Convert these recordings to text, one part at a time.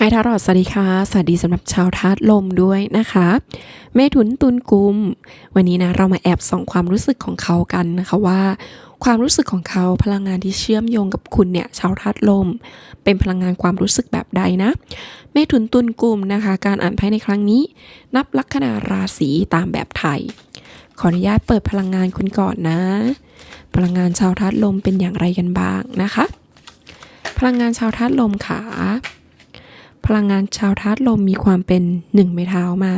ไฮทารอดสวัสดีค่ะ สวัสดีสำหรับชาวธาตุลมด้วยนะคะ เมถุนตุลกุม วันนี้นะเรามาแอบส่องความรู้สึกของเขากันนะคะว่า ความรู้สึกของเขาพลังงานที่เชื่อมโยงกับคุณเนี่ยชาวธาตุลม เป็นพลังงานความรู้สึกแบบใดนะ เมถุนตุลกุมนะคะ การอ่านไพ่ในครั้งนี้ นับลัคนาราศีตามแบบไทย ขออนุญาตเปิดพลังงานคุณก่อนนะ พลังงานชาวธาตุลมเป็นอย่างไรกันบ้างนะคะ พลังงานชาวธาตุลมขา พลังงานชาวธาตุลมมีความเป็นหนึ่งไม้เท้ามา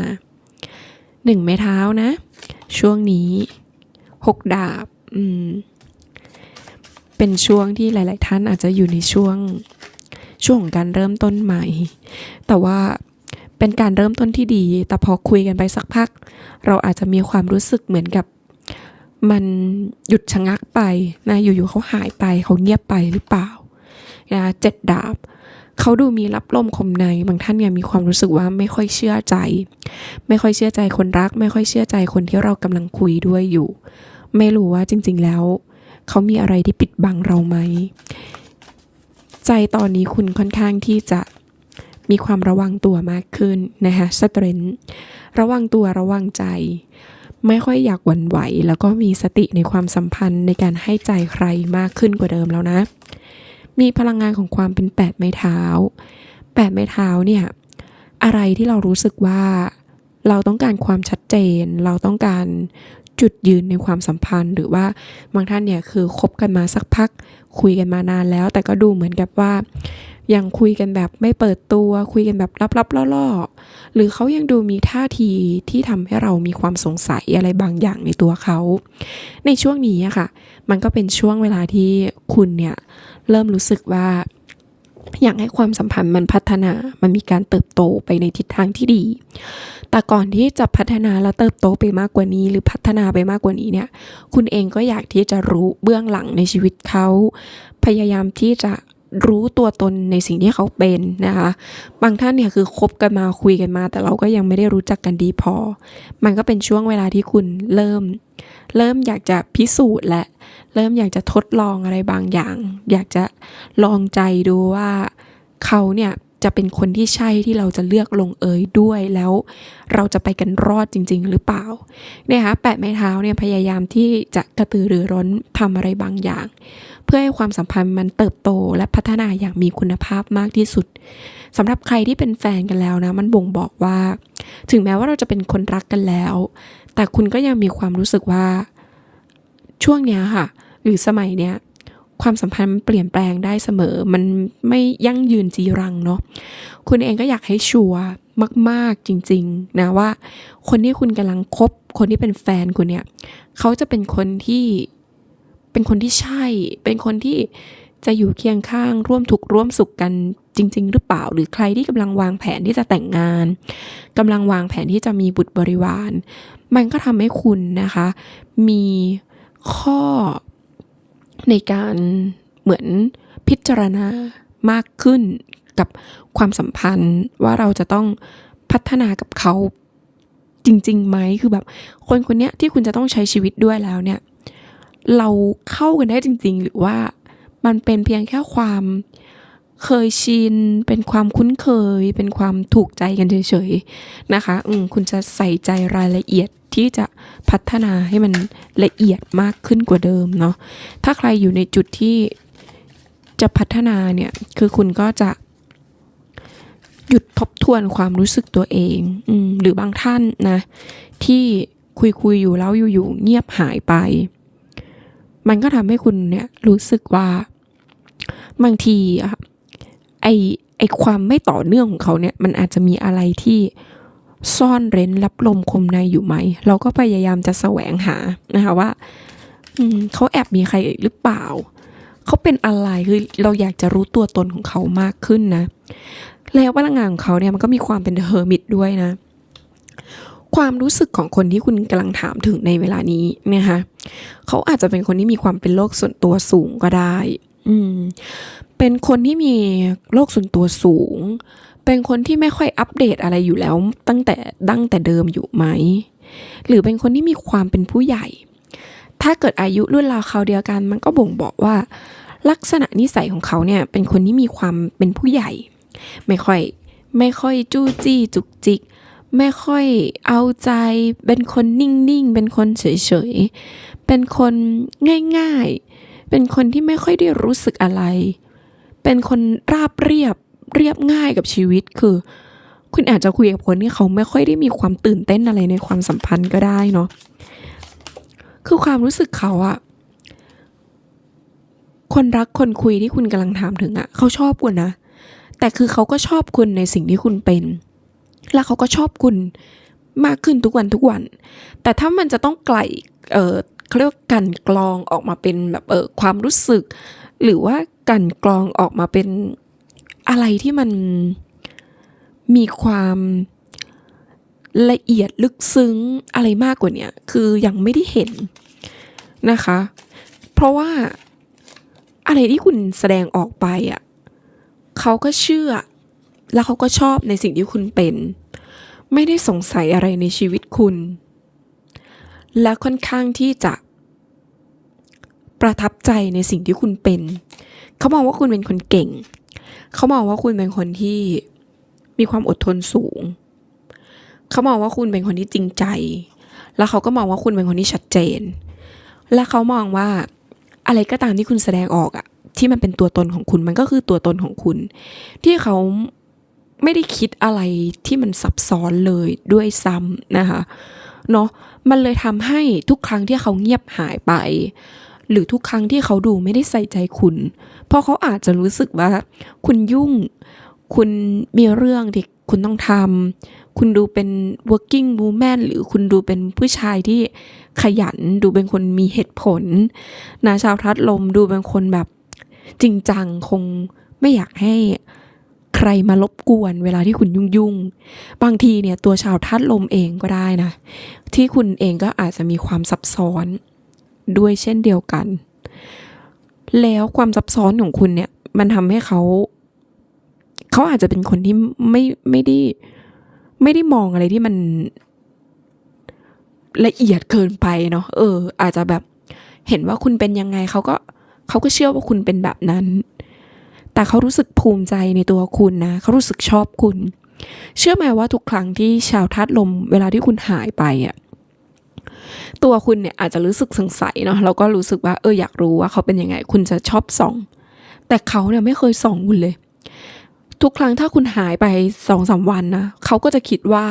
หนึ่งไม้เท้านะ ช่วงนี้หกดาบอืมเป็นช่วงที่หลาย ๆ ท่านอาจจะอยู่ในช่วงช่วงของการเริ่มต้นใหม่ แต่ว่าเป็นการเริ่มต้นที่ดี แต่พอคุยกันไปสักพัก เราอาจจะมีความรู้สึกเหมือนกับ มันหยุดชะงักไปนะอยู่ ๆเขาหายไปเขาเงียบไปหรือเปล่านะเจ็ดดาบ เขาดูมีรับลมคมในบางท่านเนี่ยมีความรู้สึกว่าไม่ค่อยเชื่อใจ ไม่ค่อยเชื่อใจคนรัก ไม่ค่อยเชื่อใจคนที่เรากำลังคุยด้วยอยู่ ไม่รู้ว่าจริง ๆ แล้ว เขามีอะไรที่ปิดบังเราไหม ใจตอนนี้คุณค่อนข้างที่จะมีความระวังตัวมากขึ้นนะคะสเตรนระวังตัวระวังใจ ไม่ค่อยอยากหวั่นไหว แล้วก็มีสติในความสัมพันธ์ในการให้ใจใครมากขึ้นกว่าเดิมแล้วนะ มีพลังงานของความเป็นแปดไม้เท้าแปดไม้เท้าเนี่ยอะไรที่เรารู้สึกว่าเราต้องการความชัดเจน เราต้องการจุดยืนในความสัมพันธ์ หรือว่าบางท่านเนี่ยคือคบกันมาสักพัก คุยกันมานานแล้ว แต่ก็ดูเหมือนกับว่า ยังคุยกันแบบไม่เปิดตัว คุยกันแบบลับๆล่อๆหรือเขายังดูมีท่าทีที่ทำให้เรามีความสงสัยอะไรบางอย่างในตัวเขา ในช่วงนี้อะค่ะ มันก็เป็นช่วงเวลาที่คุณเนี่ย เริ่มรู้สึกว่า อยากให้ความสัมพันธ์มันพัฒนา มันมีการเติบโตไปในทิศทางที่ดี แต่ก่อนที่จะพัฒนาและเติบโตไปมากกว่านี้ หรือพัฒนาไปมากกว่านี้เนี่ย คุณเองก็อยากที่จะรู้เบื้องหลังในชีวิตเขา พยายามที่จะรู้ตัวตนในสิ่งที่เขาเป็นนะคะ บางท่านเนี่ยคือคบกันมาคุยกันมา แต่เราก็ยังไม่ได้รู้จักกันดีพอ มันก็เป็นช่วงเวลาที่คุณเริ่ม เริ่มอยากจะพิสูจน์และ เริ่มอยากจะทดลองอะไรบางอย่าง อยากจะลองใจดูว่าเขาเนี่ยจะเป็นคนที่ใช่ที่เราจะเลือกลงเอยด้วยแล้วเราจะไปกันรอดจริง ๆ หรือเปล่าเนี่ยคะแปะไม้เท้าเนี่ยพยายามที่จะกระตือรือร้นทำอะไรบางอย่าง เพื่อให้ความสัมพันธ์มันเติบโตและพัฒนาอย่างมีคุณภาพมากที่สุดสำหรับใครที่เป็นแฟนกันแล้วนะมันบ่งบอกว่า ถึงแม้ว่าเราจะเป็นคนรักกันแล้ว แต่คุณก็ยังมีความรู้สึกว่า ช่วงเนี้ยค่ะ หรือสมัยเนี้ยความสัมพันธ์มันเปลี่ยนแปลงได้เสมอ มันไม่ยั่งยืนจีรังเนาะ คุณเองก็อยากให้ชัวร์มาก ๆ จริง ๆ นะว่า คนที่คุณกำลังคบ คนที่เป็นแฟนคุณเนี่ย เขาจะเป็นคนที่ เป็นคนที่ใช่ เป็นคนที่จะอยู่เคียงข้างร่วมทุกข์ร่วมสุขกันจริง ๆ หรือเปล่า หรือใครที่กำลังวางแผนที่จะแต่งงานกำลังวางแผนที่จะมีบุตรบริวาร มันก็ทำให้คุณนะคะ มี ข้อในการเหมือนพิจารณามากขึ้นกับความสัมพันธ์ว่าเราจะต้องพัฒนากับเขาจริงๆไหมคือแบบคนคนเนี้ยที่คุณจะต้องใช้ชีวิตด้วยแล้วเนี่ย เราเข้ากันได้จริง ๆ หรือว่ามันเป็นเพียงแค่ความเคยชิน เป็นความคุ้นเคย เป็นความถูกใจกันเฉยๆนะคะ อืมคุณจะใส่ใจรายละเอียด ที่จะพัฒนาให้มันละเอียดมากขึ้นกว่าเดิมเนาะถ้าใครอยู่ในจุดที่จะพัฒนาเนี่ยคือคุณก็จะหยุดทบทวนความรู้สึกตัวเองอหรือบางท่านนะ ที่คุยคุยอยู่แล้วอยู่ๆเงียบหายไป มันก็ทำให้คุณเนี่ยรู้สึกว่า บางทีอะไอไอความไม่ต่อเนื่องของเขาเนี่ย มันอาจจะมีอะไรที่ ซ่อนเร้นรับลมคมในอยู่ไหม เราก็พยายามจะแสวงหานะคะว่าเขาแอบมีใครหรือเปล่า เขาเป็นอะไรคือเราอยากจะรู้ตัวตนของเขามากขึ้นนะ แล้วพลังงานของเขาเนี่ยมันก็มีความเป็นเฮอร์มิตด้วยนะ ความรู้สึกของคนที่คุณกำลังถามถึงในเวลานี้นะคะเขาอาจจะเป็นคนที่มีความเป็นโลกส่วนตัวสูงก็ได้ อืม เป็นคนที่มีโลกส่วนตัวสูง เป็นคนที่ไม่ค่อยอัปเดตอะไรอยู่แล้วตั้งแต่ดั้งแต่เดิมอยู่ไหม หรือเป็นคนที่มีความเป็นผู้ใหญ่ ถ้าเกิดอายุรุ่นราวคราวเดียวกัน มันก็บ่งบอกว่า ลักษณะนิสัยของเขาเนี่ยเป็นคนที่มีความเป็นผู้ใหญ่ ไม่ค่อยไม่ค่อยจู้จี้จุกจิก ไม่ค่อยเอาใจ เป็นคนนิ่งๆ เป็นคนเฉยๆ เป็นคนง่ายๆ เป็นคนที่ไม่ค่อยได้รู้สึกอะไร เป็นคนราบเรียบ เรียบง่ายกับชีวิตคือ คุณอาจจะคุยกับคนที่เขาไม่ค่อยได้มีความตื่นเต้นอะไรในความสัมพันธ์ก็ได้เนาะคือความรู้สึกเขาอะคนรักคนคุยที่คุณกำลังถามถึงอะเขาชอบคุณนะ แต่คือเขาก็ชอบคุณในสิ่งที่คุณเป็น แล้วเขาก็ชอบคุณมากขึ้นทุกวันทุกวัน แต่ถ้ามันจะต้องไกลเออเขาเรียกกันกรองออกมาเป็นแบบเออความรู้สึก หรือว่ากันกรองออกมาเป็น อะไรที่มันมีความละเอียดลึกซึ้งอะไรมากกว่าเนี้ยคือยังไม่ได้เห็นนะคะ เพราะว่าอะไรที่คุณแสดงออกไปอะเขาก็เชื่อ แล้วเขาก็ชอบในสิ่งที่คุณเป็น ไม่ได้สงสัยอะไรในชีวิตคุณ และค่อนข้างที่จะประทับใจในสิ่งที่คุณเป็น เขามองว่าคุณเป็นคนเก่ง เขามองว่าคุณเป็นคนที่มีความอดทนสูง เขามองว่าคุณเป็นคนที่จริงใจ แล้วเขาก็มองว่าคุณเป็นคนที่ชัดเจน และเขามองว่าอะไรก็ตามที่คุณแสดงออกอะที่มันเป็นตัวตนของคุณมันก็คือตัวตนของคุณ ที่เขาไม่ได้คิดอะไรที่มันซับซ้อนเลยด้วยซ้ำนะคะเนาะมันเลยทำให้ทุกครั้งที่เขาเงียบหายไป หรือทุกครั้งที่เขาดูไม่ได้ใส่ใจคุณ เพราะเขาอาจจะรู้สึกว่า คุณยุ่ง คุณมีเรื่องที่คุณต้องทำคุณดูเป็น working woman หรือคุณดูเป็นผู้ชายที่ขยัน ดูเป็นคนมีเหตุผลนะชาวทัดลมดูเป็นคนแบบจริงจังคงไม่อยากให้ใครมารบกวนเวลาที่คุณยุ่งยุ่งๆบางทีเนี่ยตัวชาวทัดลมเองก็ได้นะ ที่คุณเองก็อาจจะมีความซับซ้อน ด้วยเช่นเดียวกัน แล้วความซับซ้อนของคุณเนี่ย มันทำให้เขา เขาอาจจะเป็นคนที่ไม่ไม่ได้ ไม่ได้มองอะไรที่มันละเอียดเกินไปเนาะเออ อาจจะแบบเห็นว่าคุณเป็นยังไงเขาก็เขาก็เชื่อว่าคุณเป็นแบบนั้น แต่เขารู้สึกภูมิใจในตัวคุณนะเขารู้สึกชอบคุณ เชื่อไหมว่าทุกครั้งที่ชาวทัดลมเวลาที่คุณหายไปอะ ตัวคุณเนี่ยอาจจะรู้สึกสงสัยเนาะแล้วก็รู้สึกว่าเอออยากรู้ว่าเขาเป็นยังไง คุณจะชอบส่อง แต่เขาเนี่ยไม่เคยส่องคุณเลย ทุกครั้งถ้าคุณหายไปสองสามวันนะเขาก็จะคิดว่า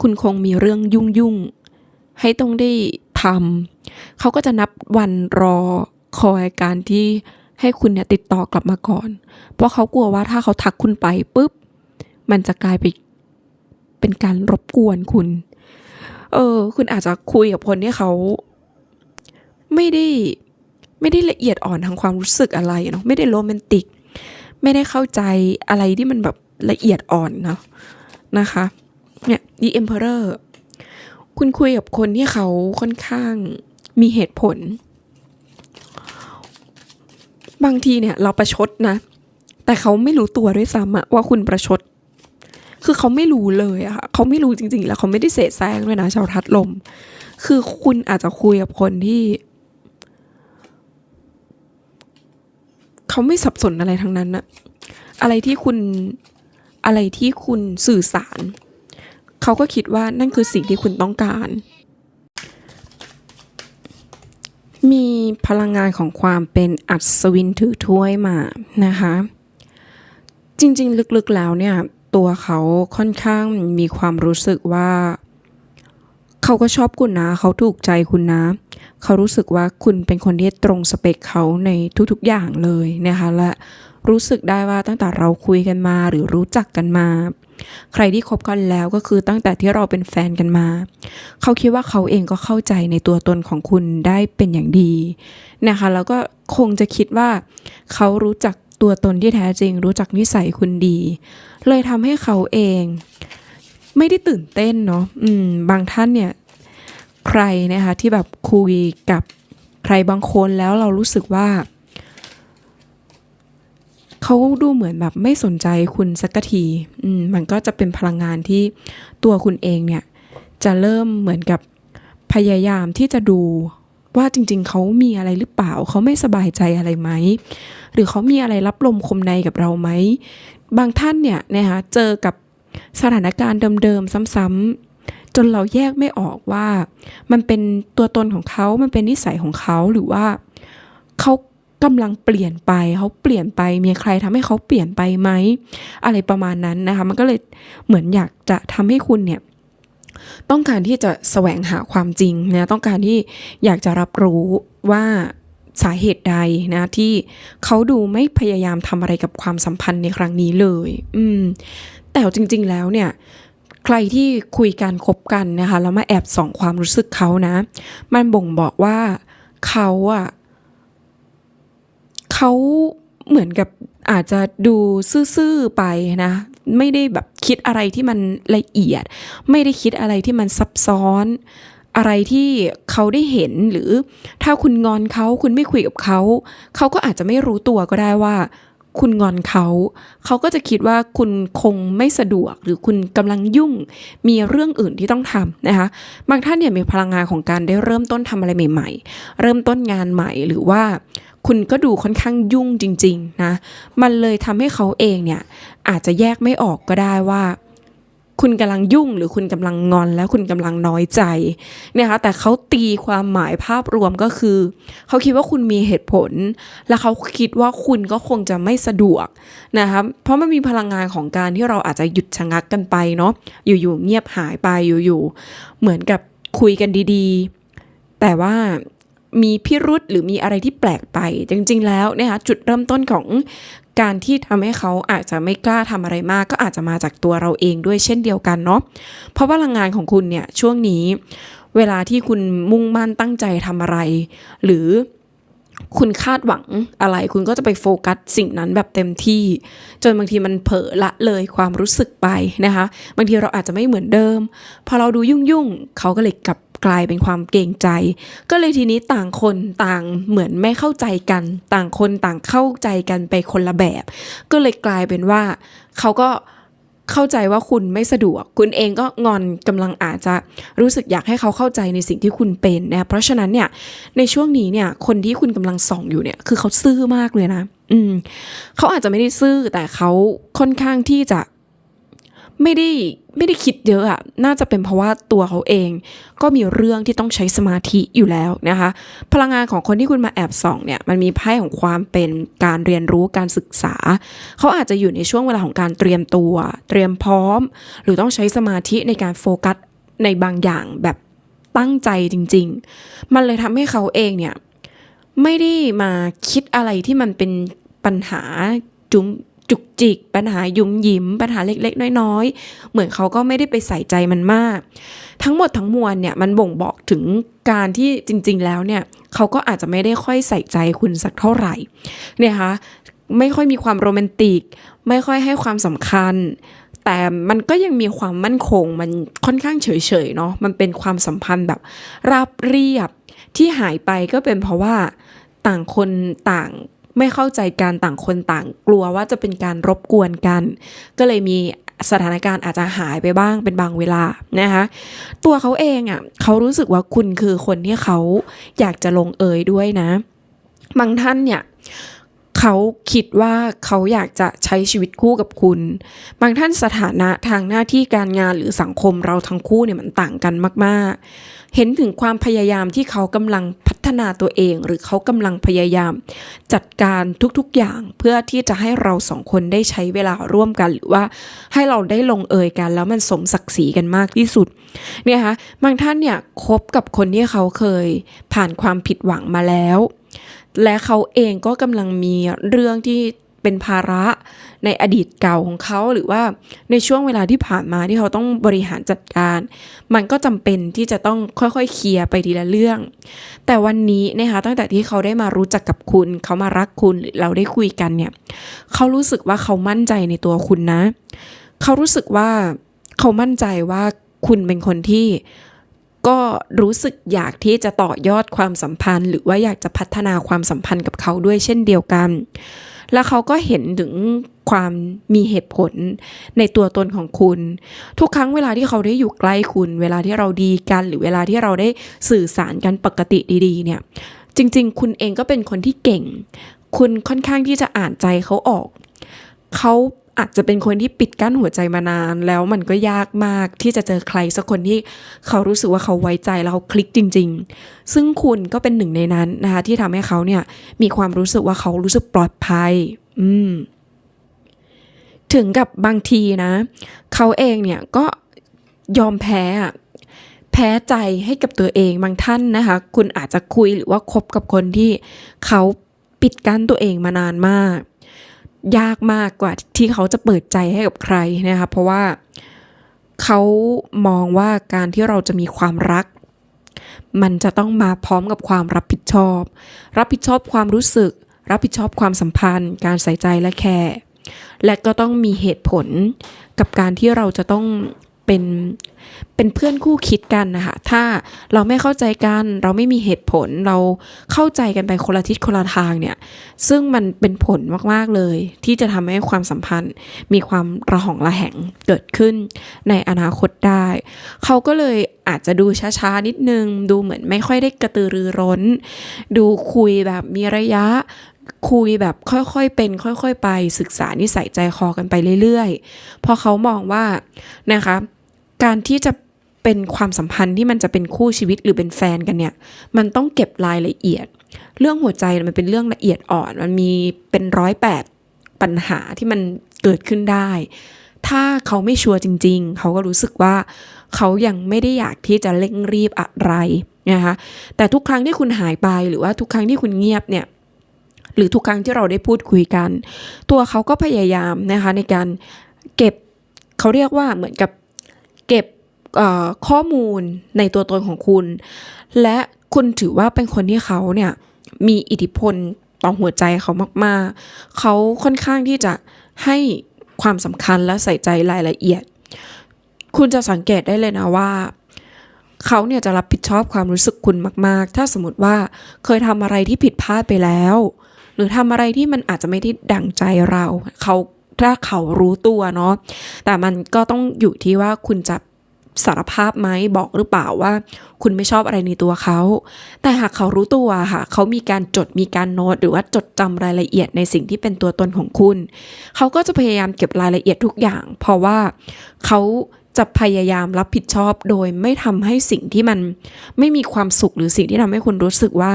คุณคงมีเรื่องยุ่งยุ่งให้ต้องได้ทำเขาก็จะนับวันรอคอยการที่ให้คุณเนี่ยติดต่อกลับมาก่อน เพราะเขากลัวว่าถ้าเขาทักคุณไปปุ๊บ มันจะกลายไปเป็นการรบกวนคุณ เออ คุณอาจจะคุยกับคนที่เขาไม่ได้ไม่ได้ละเอียดอ่อนทางความรู้สึกอะไรเนาะไม่ได้โรแมนติก ไม่ได้เข้าใจอะไรที่มันแบบละเอียดอ่อนเนาะนะคะเนี่ย The Emperor คุณคุยกับคนที่เขาค่อนข้างมีเหตุผล บางทีเนี่ยเราประชดนะ แต่เขาไม่รู้ตัวด้วยซ้ำอะว่าคุณประชด คือเขาไม่รู้เลยอะค่ะเขาไม่รู้จริง ๆ แล้วเขาไม่ได้เสแสร้งด้วยนะชาวทัดลม คือคุณอาจจะคุยกับคนที่เขาไม่สับสนอะไรทั้งนั้นอะอะไรที่คุณอะไรที่คุณสื่อสาร เขาก็คิดว่านั่นคือสิ่งที่คุณต้องการ มีพลังงานของความเป็นอัศวินถือถ้วยมานะคะ จริง ๆ ลึกๆแล้วเนี่ย ตัวเขาค่อนข้างมีความรู้สึกว่า เขาก็ชอบคุณนะ เขาถูกใจคุณนะ เขารู้สึกว่าคุณเป็นคนที่ตรงสเปคเขาในทุกๆอย่างเลยนะคะและรู้สึกได้ว่าตั้งแต่เราคุยกันมาหรือรู้จักกันมา ใครที่คบกันแล้วก็คือตั้งแต่ที่เราเป็นแฟนกันมา เขาคิดว่าเขาเองก็เข้าใจในตัวตนของคุณได้เป็นอย่างดีนะคะแล้วก็คงจะคิดว่าเขารู้จัก ตัวตนที่แท้จริง รู้จักนิสัยคุณดี เลยทำให้เขาเอง ไม่ได้ตื่นเต้นเนาะอืม บางท่านเนี่ย ใครนะคะที่แบบคุยกับใครบางคนแล้วเรารู้สึกว่า เขาดูเหมือนแบบไม่สนใจคุณสักทีอืมมันก็จะเป็นพลังงานที่ตัวคุณเองเนี่ย จะเริ่มเหมือนกับพยายามที่จะดู ว่าจริง ๆ เขามีอะไรหรือเปล่า เขาไม่สบายใจอะไรไหม หรือเขามีอะไรรับลมคมในกับเราไหม บางท่านเนี่ยนะคะเจอกับสถานการณ์เดิม ๆ ซ้ำๆจนเราแยกไม่ออกว่ามันเป็นตัวตนของเขา มันเป็นนิสัยของเขา หรือว่าเขากำลังเปลี่ยนไป เขาเปลี่ยนไป มีใครทำให้เขาเปลี่ยนไปไหม อะไรประมาณนั้นนะคะ มันก็เลยเหมือนอยากจะทำให้คุณเนี่ย ต้องการที่จะแสวงหาความจริงนะต้องการที่อยากจะรับรู้ว่าสาเหตุใดนะที่เขาดูไม่พยายามทำอะไรกับความสัมพันธ์ในครั้งนี้เลย อืม แต่จริง ๆ แล้วเนี่ย ใครที่คุยกันคบกันนะคะแล้วมาแอบส่องความรู้สึกเขานะ มันบ่งบอกว่าเขาอะเขาเหมือนกับอาจจะดูซื่อๆไปนะ ไม่ได้แบบคิดอะไรที่มันละเอียด ไม่ได้คิดอะไรที่มันซับซ้อนอะไรที่เขาได้เห็นหรือถ้าคุณงอนเขาคุณไม่คุยกับเขา เขาก็อาจจะไม่รู้ตัวก็ได้ว่า คุณงอนเขา เขาก็จะคิดว่าคุณคงไม่สะดวก หรือคุณกำลังยุ่งมีเรื่องอื่นที่ต้องทำนะคะบางท่านเนี่ยมีพลังงานของการได้เริ่มต้นทำอะไรใหม่ ๆ เริ่มต้นงานใหม่หรือว่า คุณก็ดูค่อนข้างยุ่งจริง ๆ นะ มันเลยทำให้เขาเองเนี่ยอาจจะแยกไม่ออกก็ได้ว่าคุณกำลังยุ่งหรือคุณกำลังงอนแล้วคุณกำลังน้อยใจนะคะแต่เขาตีความหมายภาพรวมก็คือ เขาคิดว่าคุณมีเหตุผล และเขาคิดว่าคุณก็คงจะไม่สะดวกนะคะเพราะมันมีพลังงานของการที่เราอาจจะหยุดชะงักกันไปเนาะอยู่ๆเงียบหายไปอยู่ๆเหมือนกับคุยกันดีๆ แต่ว่า มีพิรุษหรือมีอะไรที่แปลกไป จริง ๆ แล้วนะคะจุดเริ่มต้นของการที่ทำให้เขาอาจจะไม่กล้าทำอะไรมาก ก็อาจจะมาจากตัวเราเองด้วยเช่นเดียวกันเนาะเพราะพลังงานของคุณเนี่ยช่วงนี้ เวลาที่คุณมุ่งมั่นตั้งใจทำอะไร หรือคุณคาดหวังอะไร คุณก็จะไปโฟกัสสิ่งนั้นแบบเต็มที่ จนบางทีมันเผลอละเลยความรู้สึกไปนะคะ บางทีเราอาจจะไม่เหมือนเดิม พอเราดูยุ่งๆเขาก็เลยกลับ กลายเป็นความเกรงใจ ก็เลยทีนี้ต่างคนต่างเหมือนไม่เข้าใจกัน ต่างคนต่างเข้าใจกันไปคนละแบบ ก็เลยกลายเป็นว่าเขาก็เข้าใจว่าคุณไม่สะดวก คุณเองก็งอนกำลังอาจจะรู้สึกอยากให้เขาเข้าใจในสิ่งที่คุณเป็นนะเพราะฉะนั้นเนี่ยในช่วงนี้เนี่ยคนที่คุณกำลังส่องอยู่เนี่ยคือเขาซื่อมากเลยนะ อืมเขาอาจจะไม่ได้ซื่อแต่เขาค่อนข้างที่จะไม่ได้ ไม่ได้คิดเยอะอะน่าจะเป็นเพราะว่าตัวเขาเอง ก็มีเรื่องที่ต้องใช้สมาธิอยู่แล้วนะคะ พลังงานของคนที่คุณมาแอบส่องเนี่ยมันมีไพ่ของความเป็นการเรียนรู้การศึกษา เขาอาจจะอยู่ในช่วงเวลาของการเตรียมตัว เตรียมพร้อม หรือต้องใช้สมาธิในการโฟกัสในบางอย่างแบบตั้งใจจริง ๆ มันเลยทำให้เขาเองเนี่ยไม่ได้มาคิดอะไรที่มันเป็นปัญหาจุ้ม จุกจิก ปัญหายุ่มยิ้ม ปัญหาเล็กๆ น้อยๆ เหมือนเขาก็ไม่ได้ไปใส่ใจมันมาก ทั้งหมดทั้งมวลเนี่ยมันบ่งบอกถึงการที่จริง ๆ แล้วเนี่ยเขาก็อาจจะไม่ได้ค่อยใส่ใจคุณสักเท่าไหร่เนี่ยคะไม่ค่อยมีความโรแมนติก ไม่ค่อยให้ความสำคัญ แต่มันก็ยังมีความมั่นคง มันค่อนข้างเฉยๆเนาะมันเป็นความสัมพันธ์แบบราบเรียบที่หายไปก็เป็นเพราะว่าต่างคนต่าง ไม่เข้าใจการต่างคนต่าง กลัวว่าจะเป็นการรบกวนกัน ก็เลยมีสถานการณ์อาจจะหายไปบ้างเป็นบางเวลานะคะตัวเขาเองอะ่ะเขารู้สึกว่าคุณคือคนที่เขาอยากจะลงเอยด้วยนะ บางท่านเนี่ย เขาคิดว่าเขาอยากจะใช้ชีวิตคู่กับคุณ บางท่านสถานะทางหน้าที่การงานหรือสังคมเราทั้งคู่เนี่ยมันต่างกันมาก ๆ เห็นถึงความพยายามที่เขากำลังพัฒนาตัวเอง หรือเขากำลังพยายาม จัดการทุกๆอย่างเพื่อที่จะให้เราสองคนได้ใช้เวลาร่วมกัน หรือว่าให้เราได้ลงเอยกัน แล้วมันสมศักดิ์ศรีกันมากที่สุดเนี่ยคะบางท่านเนี่ยคบกับคนที่เขาเคยผ่านความผิดหวังมาแล้ว และเขาเองก็กำลังมีเรื่องที่เป็นภาระในอดีตเก่าของเขาหรือว่าในช่วงเวลาที่ผ่านมาที่เขาต้องบริหารจัดการ มันก็จำเป็นที่จะต้องค่อยๆเคลียร์ไปทีละเรื่อง แต่วันนี้นะคะตั้งแต่ที่เขาได้มารู้จักกับคุณ เขามารักคุณหรือเราได้คุยกันเนี่ยเขารู้สึกว่าเขามั่นใจในตัวคุณนะ เขารู้สึกว่าเขามั่นใจว่าคุณเป็นคนที่ ก็รู้สึกอยากที่จะต่อยอดความสัมพันธ์ หรือว่าอยากจะพัฒนาความสัมพันธ์กับเขาด้วยเช่นเดียวกัน แล้วเขาก็เห็นถึงความมีเหตุผลในตัวตนของคุณ ทุกครั้งเวลาที่เขาได้อยู่ใกล้คุณ เวลาที่เราดีกัน หรือเวลาที่เราได้สื่อสารกันปกติดีๆ เนี่ย จริง ๆ คุณเองก็เป็นคนที่เก่ง คุณค่อนข้างที่จะอ่านใจเขาออก เขา อาจจะเป็นคนที่ปิดกั้นหัวใจมานาน แล้วมันก็ยากมากที่จะเจอใครสักคนที่เขารู้สึกว่าเขาไว้ใจแล้วเขาคลิกจริง ๆ ซึ่งคุณก็เป็นหนึ่งในนั้นนะคะที่ทำให้เขาเนี่ยมีความรู้สึกว่าเขารู้สึกปลอดภัย อืม ถึงกับบางทีนะ เขาเองเนี่ยก็ยอมแพ้อะแพ้ใจให้กับตัวเองบางท่านนะคะ คุณอาจจะคุยหรือว่าคบกับคนที่เขาปิดกั้นตัวเองมานานมาก ยากมากกว่าที่เขาจะเปิดใจให้กับใครนะคะเพราะว่าเขามองว่าการที่เราจะมีความรัก มันจะต้องมาพร้อมกับความรับผิดชอบ รับผิดชอบความรู้สึก รับผิดชอบความสัมพันธ์ การใส่ใจและแคร์และก็ต้องมีเหตุผลกับการที่เราจะต้องเป็น เป็นเพื่อนคู่คิดกันนะคะถ้าเราไม่เข้าใจกันเราไม่มีเหตุผลเราเข้าใจกันไปคนละทิศคนละทางเนี่ยซึ่งมันเป็นผลมากๆเลย ที่จะทำให้ความสัมพันธ์ มีความระหองระแหงเกิดขึ้นในอนาคตได้ เขาก็เลยอาจจะดูช้าๆนิดนึง ดูเหมือนไม่ค่อยได้กระตือรือร้น ดูคุยแบบมีระยะคุยแบบค่อยๆเป็น ค่อย ๆ ไปศึกษานิสัยใจคอกันไปเรื่อยๆพอเขามองว่านะคะ การที่จะเป็นความสัมพันธ์ที่มันจะเป็นคู่ชีวิตหรือเป็นแฟนกันเนี่ย มันต้องเก็บรายละเอียด เรื่องหัวใจมันเป็นเรื่องละเอียดอ่อน มันมีเป็นร้อยแปดปัญหาที่มันเกิดขึ้นได้ ถ้าเขาไม่ชัวร์จริง ๆ เขาก็รู้สึกว่าเขายังไม่ได้อยากที่จะเร่งรีบอะไรนะคะ แต่ทุกครั้งที่คุณหายไปหรือว่าทุกครั้งที่คุณเงียบเนี่ยหรือทุกครั้งที่เราได้พูดคุยกัน ตัวเขาก็พยายามนะคะในการเก็บเขาเรียกว่าเหมือนกับ เก็บข้อมูลในตัวตนของคุณ และคุณถือว่าเป็นคนที่เขาเนี่ยมีอิทธิพลต่อหัวใจเขามาก ๆ เขาค่อนข้างที่จะให้ความสำคัญและใส่ใจรายละเอียด คุณจะสังเกตได้เลยนะว่าเขาเนี่ยจะรับผิดชอบความรู้สึกคุณมาก ๆ ถ้าสมมติว่าเคยทำอะไรที่ผิดพลาดไปแล้ว หรือทำอะไรที่มันอาจจะไม่ได้ดั่งใจเรา เขาถ้าเขารู้ตัวเนาะ แต่มันก็ต้องอยู่ที่ว่าคุณจะ สารภาพไหมบอกหรือเปล่าว่า คุณไม่ชอบอะไรในตัวเขา แต่หากเขารู้ตัวค่ะเขามีการจดมีการโน้ตหรือว่าจดจำรายละเอียดในสิ่งที่เป็นตัวตนของคุณ เขาก็จะพยายามเก็บรายละเอียดทุกอย่าง เพราะว่าเขาจะพยายามรับผิดชอบโดยไม่ทำให้สิ่งที่มันไม่มีความสุขหรือสิ่งที่ทำให้คุณรู้สึกว่า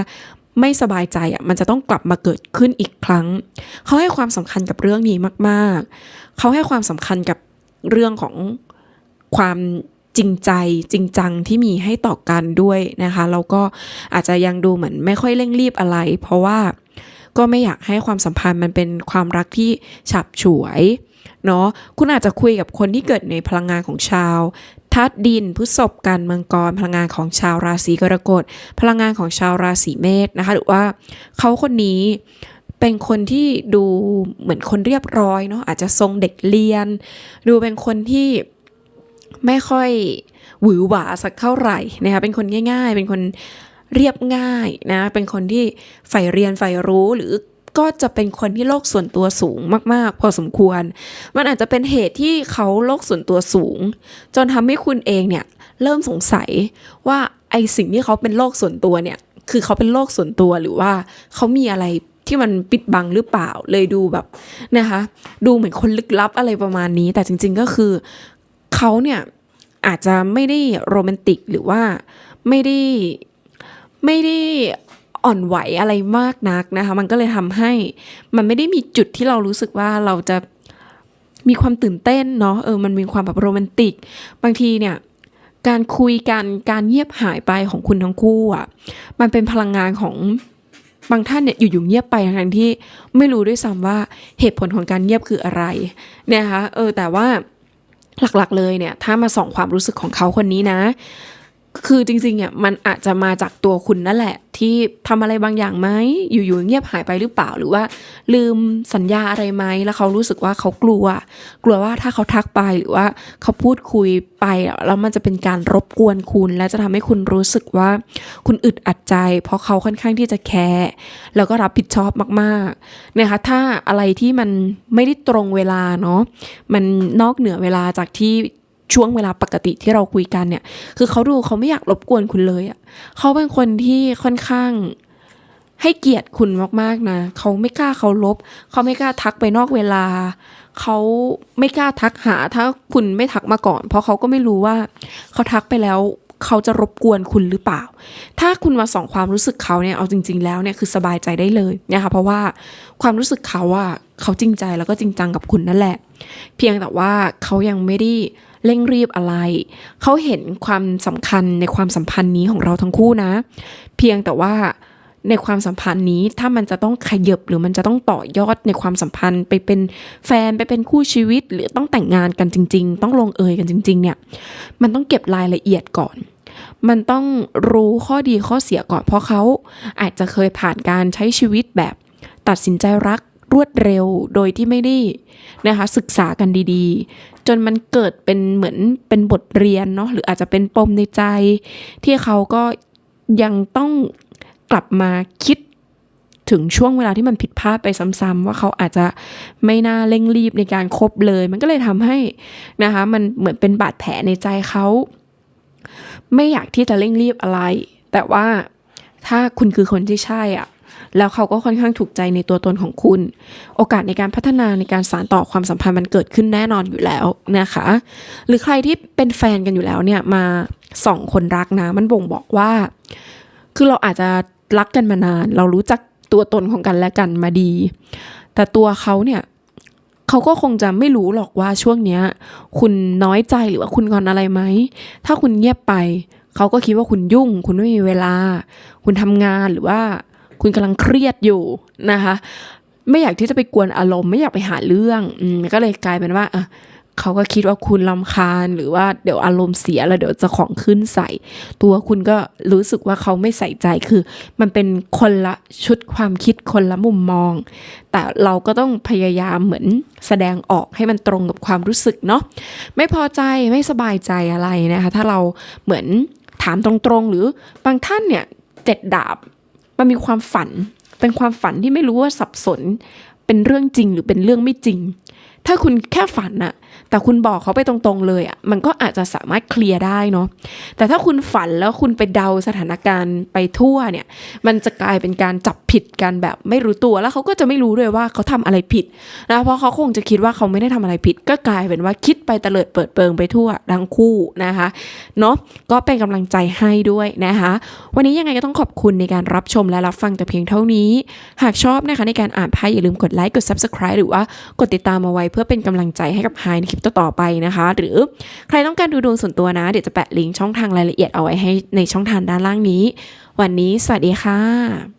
ไม่สบายใจอะมันจะต้องกลับมาเกิดขึ้นอีกครั้ง เขาให้ความสำคัญกับเรื่องนี้มาก ๆ เขาให้ความสำคัญกับเรื่องของความ จริงใจจริงจังที่มีให้ต่อกันด้วยนะคะแล้วก็อาจจะยังดูเหมือนไม่ค่อยเร่งรีบอะไร เพราะว่าก็ไม่อยากให้ความสัมพันธ์มันเป็นความรักที่ฉับฉวยเนาะคุณอาจจะคุยกับคนที่เกิดในพลังงานของชาวธาตุดินพฤษภกันมังกรพลังงานของชาวราศีกรกฎพลังงานของชาวราศีเมษนะคะ หรือว่าเขาคนนี้เป็นคนที่ดูเหมือนคนเรียบร้อยเนาะอาจจะทรงเด็กเรียน ดูเป็นคนที่ ไม่ค่อยหวือหวาสักเท่าไหร่นะคะเป็นคนง่าย ๆ เป็นคนเรียบง่ายนะเป็นคนที่ใฝ่เรียนใฝ่รู้หรือก็จะเป็นคนที่โลกส่วนตัวสูงมาก ๆ พอสมควร มันอาจจะเป็นเหตุที่เขาโลกส่วนตัวสูง จนทำให้คุณเองเนี่ยเริ่มสงสัยว่าไอสิ่งที่เขาเป็นโลกส่วนตัวเนี่ยคือเขาเป็นโลกส่วนตัวหรือว่าเขามีอะไรที่มันปิดบังหรือเปล่าเลยดูแบบนะคะ ดูเหมือนคนลึกลับอะไรประมาณนี้ แต่จริง ๆ ก็คือ เขาเนี่ยอาจจะไม่ได้โรแมนติกหรือว่าไม่ได้ไม่ได้อ่อนไหวอะไรมากนักนะคะ มันก็เลยทำให้มันไม่ได้มีจุดที่เรารู้สึกว่าเราจะมีความตื่นเต้นเนาะเออมันมีความแบบโรแมนติก บางทีเนี่ยการคุยกันการเงียบหายไปของคุณทั้งคู่อะมันเป็นพลังงานของบางท่านเนี่ยอยู่ๆเงียบไปทั้งที่ไม่รู้ด้วยซ้ำว่าเหตุผลของการเงียบคืออะไรนะคะเออแต่ว่า หลักๆเลยเนี่ย ถ้ามาส่องความรู้สึกของเขาคนนี้นะ คือจริงๆเนี่ยมันอาจจะมาจากตัวคุณนั่นแหละ ที่ทำอะไรบางอย่างไหมอยู่ๆเงียบหายไปหรือเปล่าหรือว่า ลืมสัญญาอะไรไหมแล้วเขารู้สึกว่าเขากลัว กลัวว่าถ้าเขาทักไปหรือว่าเขาพูดคุยไปแล้วมันจะเป็นการรบกวนคุณ และจะทำให้คุณรู้สึกว่าคุณอึดอัดใจ เพราะเขาค่อนข้างที่จะแคร์แล้วก็รับผิดชอบมากๆนะคะถ้าอะไรที่มันไม่ได้ตรงเวลาเนาะมันนอกเหนือเวลาจากที่ ช่วงเวลาปกติที่เราคุยกันเนี่ย คือเขาดูเขาไม่อยากรบกวนคุณเลยอะ่ะเขาเป็นคนที่ค่อนข้างให้เกียรติคุณมากๆนะเขาไม่กล้าเขารบเขาไม่กล้าทักไปนอกเวลา เขาไม่กล้าทักหา ถ้าคุณไม่ทักมาก่อน เพราะเขาก็ไม่รู้ว่าเขาทักไปแล้วเขาจะรบกวนคุณหรือเปล่า ถ้าคุณมาส่องความรู้สึกเขาเนี่ยเอาจริง ๆ แล้วเนี่ยคือสบายใจได้เลยนะคะเพราะว่าความรู้สึกเขาอะเขาจริงใจแล้วก็จริงจังกับคุณนั่นแหละ เพียงแต่ว่าเขายังไม่ได้ เร่งรีบอะไร เขาเห็นความสำคัญในความสัมพันธ์นี้ของเราทั้งคู่นะ เพียงแต่ว่าในความสัมพันธ์นี้ถ้ามันจะต้องขยับหรือมันจะต้องต่อยอดในความสัมพันธ์ ไปเป็นแฟนไปเป็นคู่ชีวิต หรือต้องแต่งงานกันจริง ๆ ต้องลงเอยกันจริง ๆ เนี่ย มันต้องเก็บรายละเอียดก่อน มันต้องรู้ข้อดีข้อเสียก่อนเพราะเขาอาจจะเคยผ่านการใช้ชีวิตแบบตัดสินใจรัก รวดเร็วโดยที่ไม่ได้นะคะศึกษากันดีๆ จนมันเกิดเป็นเหมือนเป็นบทเรียนเนาะหรืออาจจะเป็นปมในใจ ที่เขาก็ยังต้องกลับมาคิดถึงช่วงเวลาที่มันผิดพลาดไปซ้ำๆว่าเขาอาจจะไม่น่าเร่งรีบในการคบเลย มันก็เลยทำให้นะคะมันเหมือนเป็นบาดแผลในใจเขา ไม่อยากที่จะเร่งรีบอะไร แต่ว่าถ้าคุณคือคนที่ใช่อะ แล้วเขาก็ค่อนข้างถูกใจในตัวตนของคุณ โอกาสในการพัฒนาในการสานต่อความสัมพันธ์มันเกิดขึ้นแน่นอนอยู่แล้วนะคะ หรือใครที่เป็นแฟนกันอยู่แล้วเนี่ยมาสองคนรักนะ มันบ่งบอกว่า คือเราอาจจะรักกันมานาน เรารู้จักตัวตนของกันและกันมาดี แต่ตัวเขาเนี่ยเขาก็คงจะไม่รู้หรอกว่าช่วงเนี้ย คุณน้อยใจหรือว่าคุณงอนอะไรไหม ถ้าคุณเงียบไป เขาก็คิดว่าคุณยุ่ง คุณไม่มีเวลา คุณทำงานหรือว่า คุณกำลังเครียดอยู่นะคะ ไม่อยากที่จะไปกวนอารมณ์ ไม่อยากไปหาเรื่องอืมก็เลยกลายเป็นว่าอะเขาก็คิดว่าคุณลำคาญหรือว่าเดี๋ยวอารมณ์เสียแล้วเดี๋ยวจะของขึ้นใส่ ตัวคุณก็รู้สึกว่าเขาไม่ใส่ใจคือ มันเป็นคนละชุดความคิดคนละมุมมอง แต่เราก็ต้องพยายามเหมือนแสดงออกให้มันตรงกับความรู้สึกเนาะไม่พอใจไม่สบายใจอะไรนะคะ ถ้าเราเหมือนถามตรงๆ หรือบางท่านเนี่ยเจ็ดดาบ มันมีความฝัน เป็นความฝันที่ไม่รู้ว่าสับสน เป็นเรื่องจริงหรือเป็นเรื่องไม่จริง ถ้าคุณแค่ฝันน่ะแต่คุณบอกเขาไปตรงๆเลยอะมันก็อาจจะสามารถเคลียร์ได้เนาะแต่ถ้าคุณฝันแล้วคุณไปเดาสถานการณ์ไปทั่วเนี่ย มันจะกลายเป็นการจับผิดกันแบบไม่รู้ตัวแล้วเขาก็จะไม่รู้ด้วยว่าเขาทำอะไรผิดนะเพราะเขาคงจะคิดว่าเขาไม่ได้ทำอะไรผิด ก็กลายเป็นว่าคิดไปเตลิดเปิดเปิงไปทั่วทั้งคู่นะคะเนาะก็เป็นกำลังใจให้ด้วยนะคะ วันนี้ยังไงก็ต้องขอบคุณในการรับชมและรับฟังแต่เพียงเท่านี้ หากชอบนะคะในการอ่านไพ่อย่าลืมกดไลค์กด subscribe หรือว่ากดติดตามเอาไว้เพื่อเป็นกำลังใจให้กับไฮในคลิปต่อๆไปนะคะ หรือใครต้องการดูดวงส่วนตัวนะ เดี๋ยวจะแปะลิงก์ช่องทางรายละเอียดเอาไว้ให้ในช่องทางด้านล่างนี้ วันนี้สวัสดีค่ะ